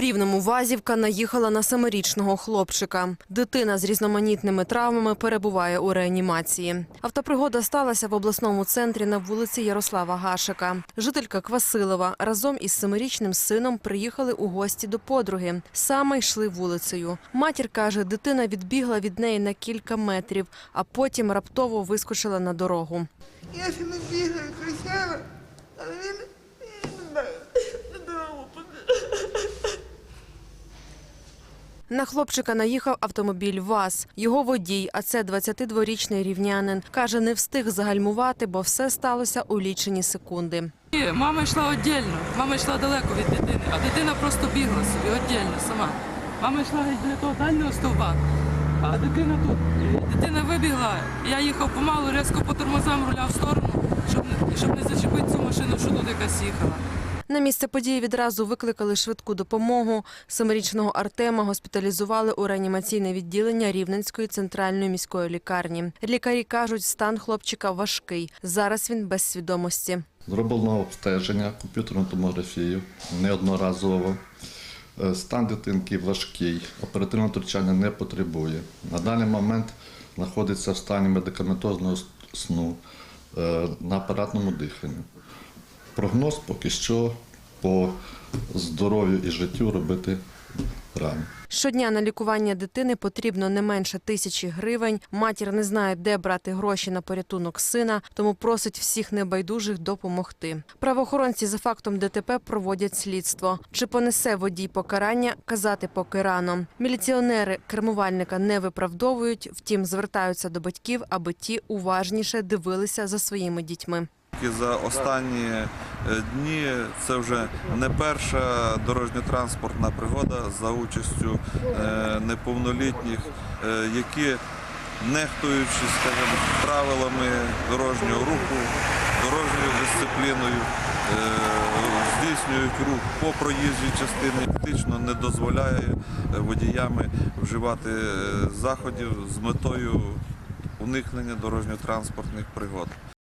Рівному Вазівка наїхала на семирічного хлопчика. Дитина з різноманітними травмами перебуває у реанімації. Автопригода сталася в обласному центрі на вулиці Ярослава Гашика. Жителька Квасилова разом із семирічним сином приїхали у гості до подруги. Саме йшли вулицею. Матір каже, дитина відбігла від неї на кілька метрів, а потім раптово вискочила на дорогу. Я ще не бігаю, кричала, але він я не знаю, додому На хлопчика наїхав автомобіль ВАЗ. Його водій, а це 22-річний рівнянин, каже, не встиг загальмувати, бо все сталося у лічені секунди. Мама йшла віддільно, мама йшла далеко від дитини, а дитина просто бігла собі віддільно сама. Мама йшла геть того дальнього стовба, а дитина тут. Дитина вибігла. Я їхав помалу, різко по тормозам руляв в сторону, щоб не зачепити цю машину, що тут якась їхала. На місце події відразу викликали швидку допомогу. Семирічного Артема госпіталізували у реанімаційне відділення Рівненської центральної міської лікарні. Лікарі кажуть, стан хлопчика важкий. Зараз він без свідомості. Зроблено обстеження, комп'ютерну томографію неодноразово. Е, Стан дитинки важкий, оперативного втручання не потребує. На даний момент знаходиться в стані медикаментозного сну е, на апаратному диханні. Прогноз поки що по здоров'ю і життю робити рано. Щодня на лікування дитини потрібно не менше тисячі гривень. Матір не знає, де брати гроші на порятунок сина, тому просить всіх небайдужих допомогти. Правоохоронці за фактом ДТП проводять слідство. Чи понесе водій покарання, казати поки рано. Міліціонери кермувальника не виправдовують, втім звертаються до батьків, аби ті уважніше дивилися за своїми дітьми. І за останні е, дні це вже не перша дорожньо-транспортна пригода за участю е, неповнолітніх, е, які, нехтуючи скажімо, правилами дорожнього руху, дорожньою дисципліною, здійснюють рух по проїжджій частині, фактично не дозволяє водіями вживати заходів з метою уникнення дорожньо-транспортних пригод.